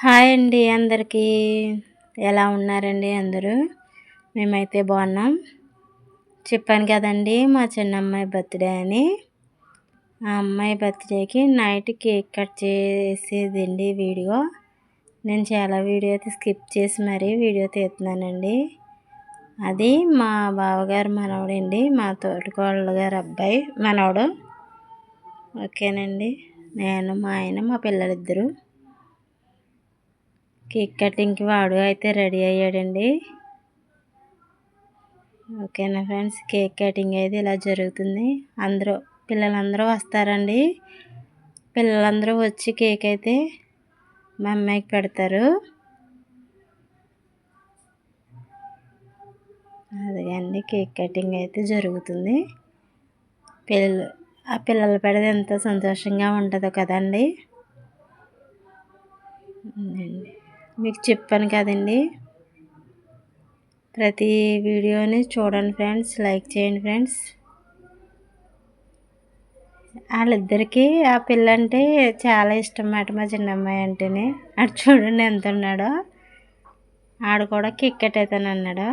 Hi అండి అందరికీ. ఎలా ఉన్నారండి అందరూ? మేమైతే బాగున్నాం. చెప్పాను కదండి మా చిన్న అమ్మాయి బర్త్డే అని. ఆ అమ్మాయి బర్త్డేకి నైట్ కేక్ కట్ చేసేదండి వీడియో. నేను చాలా వీడియో అయితే స్కిప్ చేసి మరీ వీడియో తీస్తున్నానండి. అది మా బావగారు మనవడండి మా తోటకోళ్ళ గారు అబ్బాయి మనవడు. ఓకేనండి. నేను మా ఆయన మా పిల్లలిద్దరూ. కేక్ కటింగ్కి వాడు అయితే రెడీ అయ్యాడండి. ఓకేనా ఫ్రెండ్స్? కేక్ కటింగ్ అయితే ఇలా జరుగుతుంది. అందరూ పిల్లలందరూ వస్తారండి. పిల్లలందరూ వచ్చి కేక్ అయితే మా అమ్మాయికి పెడతారు. అదిగండి కేక్ కటింగ్ అయితే జరుగుతుంది. పిల్లలు ఆ పిల్లలు పెడితే ఎంత సంతోషంగా ఉంటుందో కదండి. మీకు చెప్పాను కదండి. ప్రతి వీడియోని చూడండి ఫ్రెండ్స్ లైక్ చేయండి ఫ్రెండ్స్. వాళ్ళిద్దరికీ ఆ పిల్ల అంటే చాలా ఇష్టం అన్నమాట మా చిన్నమ్మాయి అంటేనే. అటు చూడండి ఎంత ఉన్నాడో. ఆడు కూడా కిక్కెట్ అవుతాను అన్నాడు.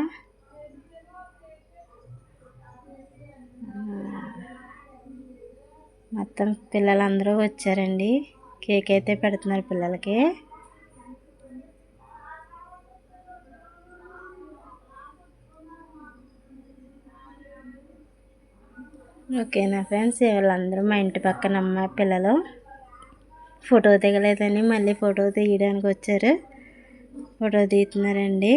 మొత్తం పిల్లలందరూ వచ్చారండి. కేక్ అయితే పెడుతున్నారు పిల్లలకి. ఓకేనా ఫ్రెండ్స్ వీళ్ళందరూ మా ఇంటి పక్కన అమ్మాయి పిల్లలు. ఫోటో దిగలేదని మళ్ళీ ఫోటో తీయడానికి వచ్చారు. ఫోటో తీస్తున్నారండి.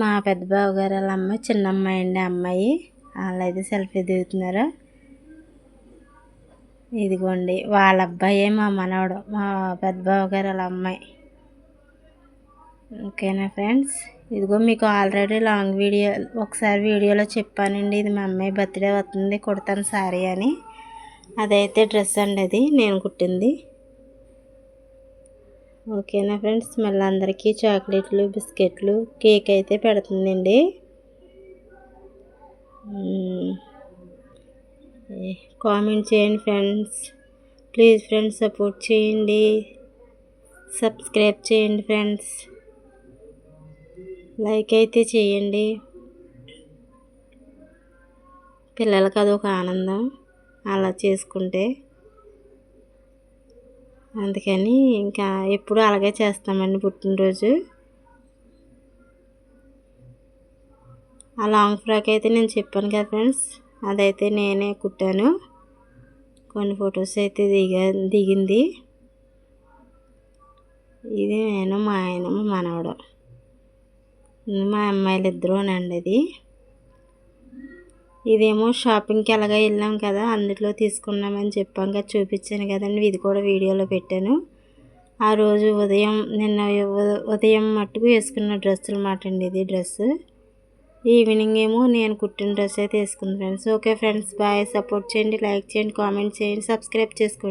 మా పెద్ద బావ గారు వాళ్ళ అమ్మాయి చిన్న అమ్మాయి అండి అమ్మాయి. వాళ్ళైతే అయితే సెల్ఫీ దిగుతున్నారు. ఇదిగోండి వాళ్ళ అబ్బాయే మా మనవడు మా పెద్ద బావ గారు వాళ్ళ అమ్మాయి. ఓకేనా ఫ్రెండ్స్? ఇదిగో మీకు ఆల్రెడీ లాంగ్ వీడియో ఒకసారి వీడియోలో చెప్పానండి. ఇది మా అమ్మాయి బర్త్డే వస్తుంది కుడతాను సారీ అని. అదైతే డ్రెస్ అండి అది నేను కుట్టింది. ఓకేనా ఫ్రెండ్స్? మళ్ళీ అందరికీ చాక్లెట్లు బిస్కెట్లు కేక్ అయితే పెడుతుందండి. కామెంట్ చేయండి ఫ్రెండ్స్. ప్లీజ్ ఫ్రెండ్స్ సపోర్ట్ చేయండి. సబ్స్క్రైబ్ చేయండి ఫ్రెండ్స్. లైక్ అయితే చేయండి. పిల్లలకి అదొక ఆనందం. అలా చేసుకుంటే. అందుకని ఇంకా ఎప్పుడు అలాగే చేస్తామండి పుట్టినరోజు. ఆ లాంగ్ ఫ్రాక్ అయితే నేను చెప్పాను కదా ఫ్రెండ్స్ అదైతే నేనే కుట్టాను. కొన్ని ఫొటోస్ అయితే దిగ దిగింది. ఇది నేను మా ఆయన మనవడం. మా అమ్మాయిలు ఇద్దరునండి ఇది ఇదేమో షాపింగ్కి ఎలాగ వెళ్ళాం కదా అందులో తీసుకున్నామని చెప్పాం కదా చూపించాను కదండి. ఇది కూడా వీడియోలో పెట్టాను. ఆ రోజు ఉదయం నిన్న ఉదయం మట్టుకు వేసుకున్న డ్రెస్ మాట అండి ఇది డ్రెస్. ఈవినింగ్ ఏమో నేను కుట్టిన డ్రెస్ అయితే వేసుకుంది friends. Okay friends bye. Support చేయండి లైక్ చేయండి కామెంట్ చేయండి సబ్స్క్రైబ్ చేసుకోండి.